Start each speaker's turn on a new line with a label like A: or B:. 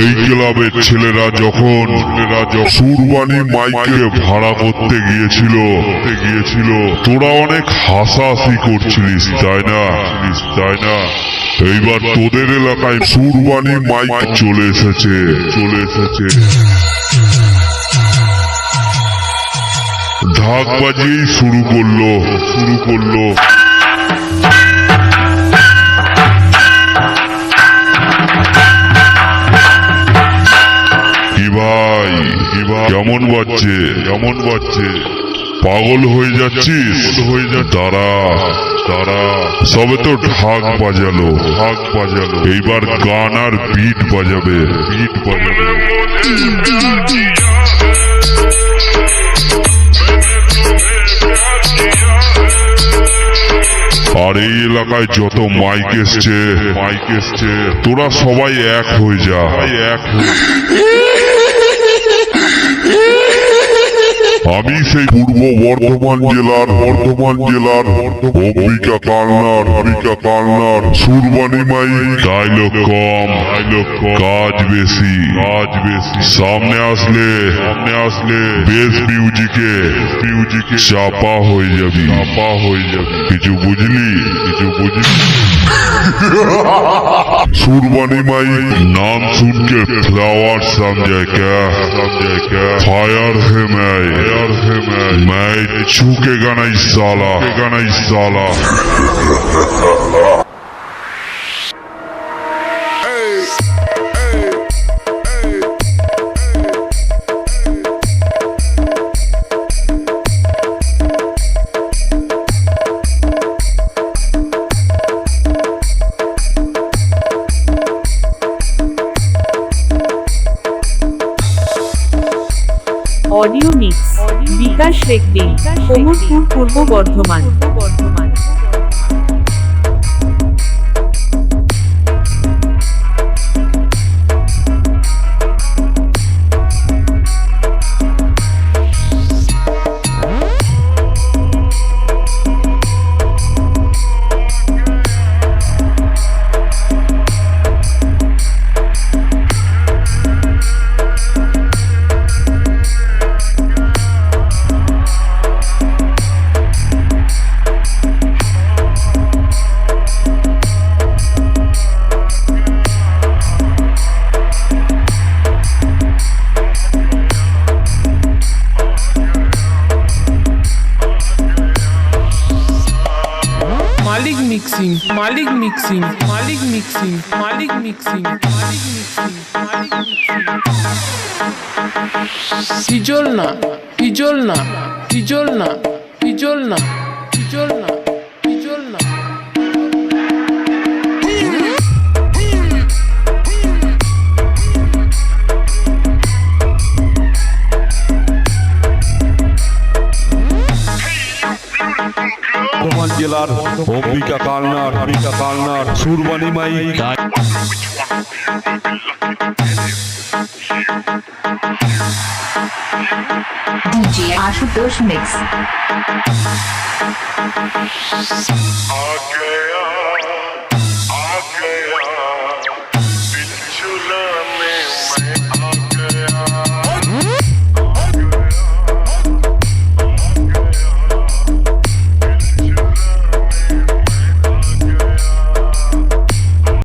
A: এই ক্লাবের ছেলেরা যখন সুরবানি মাইকে ভাড়া করতে গিয়েছিল গিয়েছিল। তোরা অনেক হাসাহাসি করছিলিস, তাই না? তাই না? এইবার তোদের এলাকায় সুরবানি মাইক চলে এসেছে চলে এসেছে। ঢাক বাজিয়েই শুরু করল শুরু করল। ভাই কেমন বাজছে কেমন বাজছে? পাগল হয়ে যাচ্ছিস? হয়ে তারা তারা সবে তো ঢাক বাজালো ঢাক বাজালো। এইবার গান আর বিট বাজাবে বিট বাজাবে। আর এই এলাকায় যত মাইক এসছে মাইক এসছে তোরা সবাই এক হয়ে যা। এক হয়ে আমি সেই পূর্ব বর্ধমান জেলার বর্ধমান জেলার অম্বিকা কালনার অম্বিকা কালনার সুরবানি মাই ডায়লগ কম ডায়লগ কম কাজ বেশি কাজ বেশি সামনে আসলে সামনে আসলে বেশ মিউজিকে মিউজিকে চাপা হয়ে যাবি চাপা হয়ে যাবি কিছু বুঝলি কিছু বুঝলি सुरबानी माई नाम सुन के फ्लावर समझे क्या समझे क्या फायर है मैं Yardım et. Mate. Çok eganay sala. Eganay sala.
B: Audio mix Bikash recording Komarpur Purba Bardhaman. Mixing
C: মালিক মিক্সিং মালিক মিক্সিং মালিক মিক্সিং মালিক মিক্সিং মালিক মিক্সিং হিজল না হিজল না হিজল না হিজল না হিজল না
D: জেলার অম্বিকা কালনার অম্বিকা কালনার সুরবানি মাই
E: DJ आशुतोष मिक्स
A: आ गया आ गया दिल चुराने